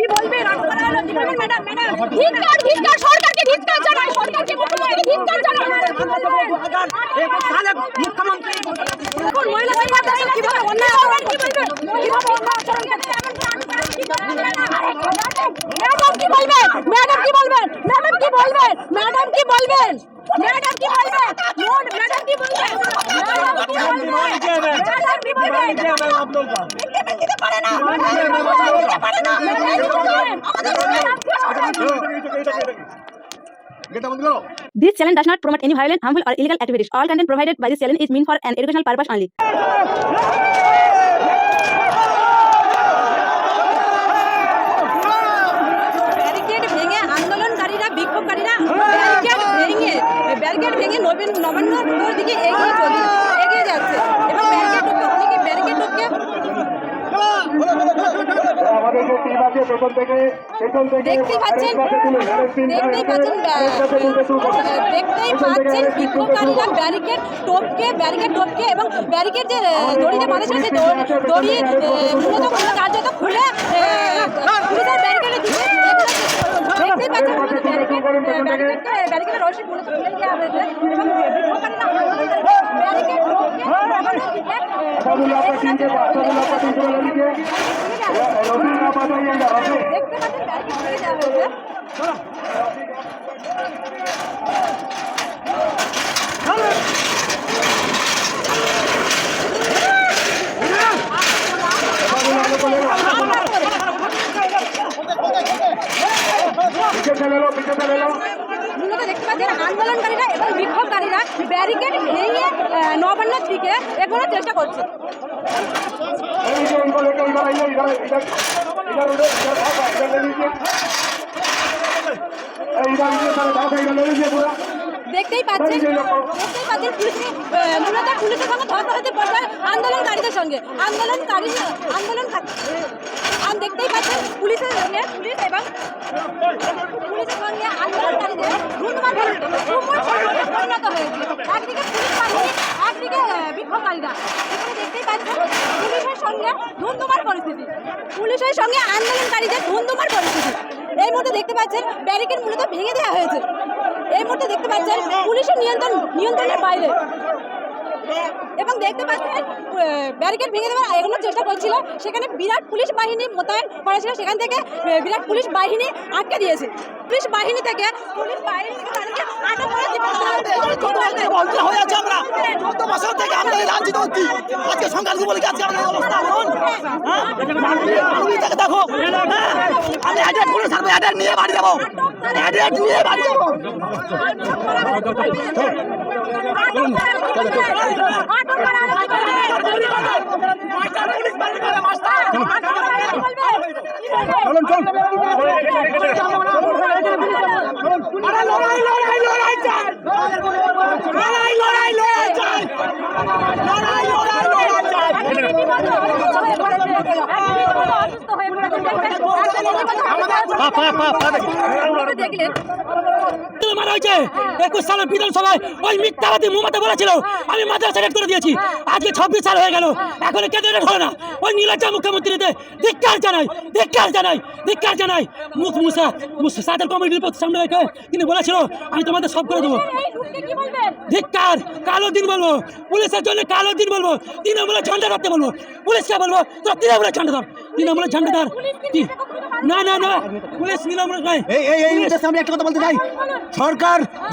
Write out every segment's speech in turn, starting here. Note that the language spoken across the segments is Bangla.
কি বলবেন আপনারা হলো কি ম্যাডাম ম্যাডাম ধিক্কার ধিক্কার সরকারকে ধিক্কার জানাই সরকারকে মুখ্যমন্ত্রী ধিক্কার জানাই মুখ্যমন্ত্রী এখন মহিলা সংবাদ কীভাবে অন্যায় আচরণ কি বলবেন কীভাবে অন্যায় আচরণ করছে ম্যাডাম কি বলবেন ম্যাডাম কি বলবেন ম্যাডাম কি বলবেন ম্যাডাম কি বলবেন ম্যাডাম কি বলবেন ম্যাডাম কি বলবেন ম্যাডাম কি বলবেন This challenge does not promote any violent, harmful, or illegal activities. All content provided by this challenge is meant for an educational purpose only. Barricade ভেঙে বিক্ষোভকারীরা ব্যারিকেড ভেঙে ব্যারিকেড ভেঙে নবীন নবান্ন দিকে এগিয়ে চলছে এগিয়ে যাচ্ছে এবং ব্যারিকেড টপকে অনেকে ব্যারিকেড টপকে আমাদের যে টিম আছে পেছন থেকে পেছন থেকে দেখতেই পাচ্ছেন। দেখতেই পাচ্ছেন দেখতেই পাচ্ছেন বিক্ষোভকারীরা ব্যারিকেড টপকে ব্যারিকেড টপকে এবং ব্যারিকেড যে দড়িতে বাঁধা ছিল সেই দড়ি দড়ি মূলত কার্যত খুলে পুলিশের ব্যারিকেডে দিকে দেখতেই পাচ্ছেন ব্যারিকেড ব্যারিকেডের রশি মূলত খুলে দেওয়া হয়েছে এবং বিক্ষোভকারীরা ব্যারিকেড টপকে নবান্নের দিকে আসাদুল্লাহ আপনার টিমকে আসাদুল্লাহ আপনার টিম করে লিখে রসুন না পাঠাইয়েন না রসুন দেখতে পাচ্ছেন ব্যারিকেড খুলে দেওয়া হয়েছে পিছিয়ে চলে এলো আমরা দেখতে পাচ্ছেন আন্দোলনকারীরা এবং বিক্ষোভকারীরা ব্যারিকেড ভেঙে নবান্নর দিকে এগোনোর চেষ্টা করছে पूरा দেখতেই পাচ্ছেন দেখতেই পাচ্ছেন পুলিশের মূলত পুলিশের সঙ্গে ধস্তাধস্তি পড়ছে আন্দোলনকারীদের সঙ্গে আন্দোলনকারী আন্দোলন আর দেখতেই পাচ্ছেন পুলিশের সঙ্গে পুলিশ এবং পুলিশের সঙ্গে আন্দোলনকারীদের পরিণত হয়েছে একদিকে পুলিশ বাহিনী একদিকে বিক্ষোভকারীরা। এখানে দেখতেই পাচ্ছেন পুলিশের সঙ্গে ধুমধুমার পরিস্থিতি। পুলিশের সঙ্গে আন্দোলনকারীদের ধুমধুমার পরিস্থিতি। এই মুহূর্তে দেখতে পাচ্ছেন ব্যারিকেড মূলত ভেঙে দেওয়া হয়েছে। এই মুহূর্তে দেখতে পাচ্ছেন পুলিশের নিয়ন্ত্রণ, নিয়ন্ত্রণের বাইরে। এবং দেখতে পাচ্ছেন ব্যারিকেড ভেঙে দেওয়ার এগোনোর চেষ্টা করছিল। সেখানে বিরাট পুলিশ বাহিনী মোতায়েন করা ছিল। সেখান থেকে বিরাট পুলিশ বাহিনী আটকে দিয়েছে। পুলিশ বাহিনী থেকে, পুলিশ বাহিনী থেকে নিয়ে বাড়ি যাব। করা চলুন চল লড়াই লড়াই লড়াই চাই। লড়াই লড়াই লড়াই চাই লড়াই লড়াই লড়াই চাই দেখলেন মারা হয়েছে একুশ সালের বিধানসভায় ওই মিথ্যাবাদী মুমাতে বলেছিল আমি মাদ্রাসা রেট করে দিয়েছি আজকে ছাব্বিশ সাল হয়ে গেল এখন কেন্দ্রের হলো না ওই নীলাচা মুখ্যমন্ত্রীদের ধিক্কার জানাই ধিক্কার জানাই ধিক্কার জানাই মুখ মুসা সাদের কমিটির সামনে রেখে তিনি বলেছিল আমি তোমাদের সব করে দেবো ধিক্কার কালো দিন বলব পুলিশের জন্য কালো দিন বলব তৃণমূলের ঝান্ডা ধরতে বলব পুলিশকে বলব তোরা তৃণমূলের ঝান্ডা ধর তৃণমূলের ঝান্ডা ধর কি না না না পুলিশ তৃণমূলের নয় এই এই এই উদ্দেশ্যে একটা কথা বলতে চাই সরকার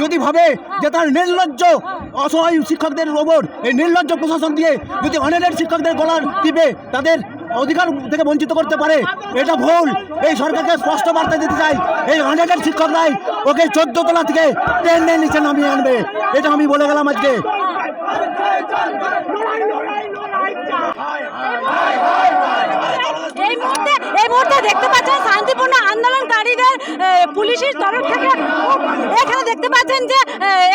যদি ভাবে যে তার নির্লজ্জ অসহায় শিক্ষকদের ওপর, এই নির্লজ্জ প্রশাসন দিয়ে যদি অনেকের শিক্ষকদের গলার টিপে তাদের অধিকার থেকে বঞ্চিত করতে পারে, এটা ভুল। এই সরকারকে স্পষ্ট বার্তা দিতে চাই, এই অনেকের শিক্ষকরাই ওকে চোদ্দ তলা থেকে টেনে নিচে নামিয়ে আনবে। এটা আমি বলে গেলাম আজকে। এই মুহূর্তে দেখতে শান্তিপূর্ণ আন্দোলনকারীদের পুলিশের তরফ থেকে এখানে দেখতে পাচ্ছেন যে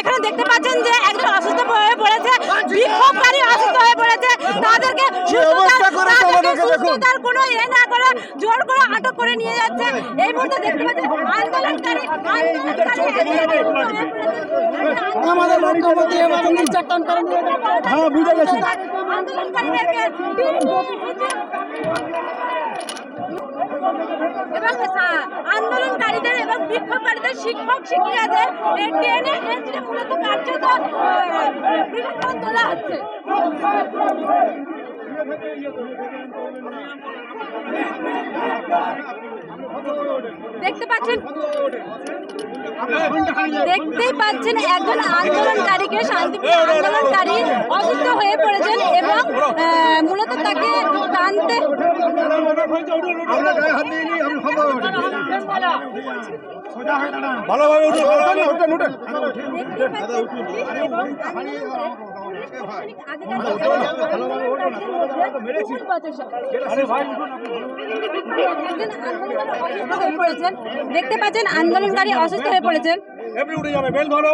এখানে দেখতে পাচ্ছেন যে একজন অসুস্থ হয়ে পড়েছে বিক্ষোভকারী অসুস্থ হয়ে পড়েছে। তাদেরকে সুস্থতার- কোনো এ না করে জোর করে আটক করে নিয়ে যাচ্ছে। এই মুহূর্তে দেখতে পাচ্ছেন আন্দোলনকারী আমাদের হ্যাঁ বুঝে গেছি। আন্দোলনকারীদেরকে এবং আন্দোলনকারীদের এবং বিক্ষোভকারীদের, শিক্ষক শিক্ষিকাদের টেনে হেঁচড়ে মূলত কার্যত বৃহত্তর তোলা হচ্ছে। দেখতে পাচ্ছেন দেখতেই পাচ্ছেন একজন আন্দোলনকারীকে শান্তিপূর্ণ আন্দোলনকারী অসুস্থ হয়ে পড়েছেন এবং মূলত তাকে টানতে ভালোভাবে উঠে দেখতে পাচ্ছেন আন্দোলনকারী অসুস্থ হয়ে পড়েছেন। এমনি উঠে যাবে বেল ধরো।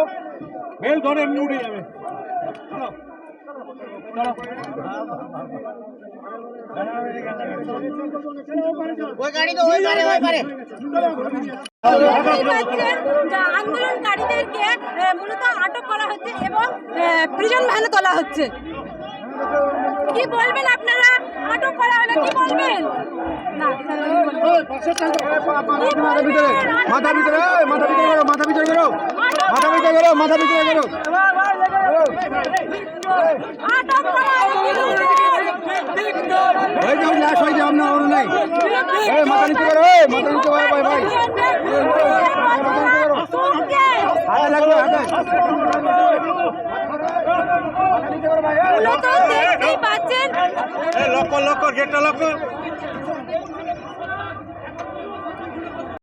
বেল ধরো এমনি উঠে যাবে। আন্দোলনকারীদেরকে মূলত আটক করা হচ্ছে এবং প্রিজন ভ্যানে তোলা হচ্ছে। কি বলবেন আপনারা? আটক করা হলে কি বলবেন? না মাথা ভিতরে মাথা ভিতরে মাথা ভিতরে করো মাথা ভিতরে করো মাথা ভিতরে করো মাথা ভিতরে করো আটক করা হচ্ছে হয়ে যাও লাশ হয়ে যাও না ওর নাই এই মাথা নিচে করো এই মাথা নিচে করো ভাই ভাই। লক্ষ্য লক্ষ্য গেটটা লক্ষ্য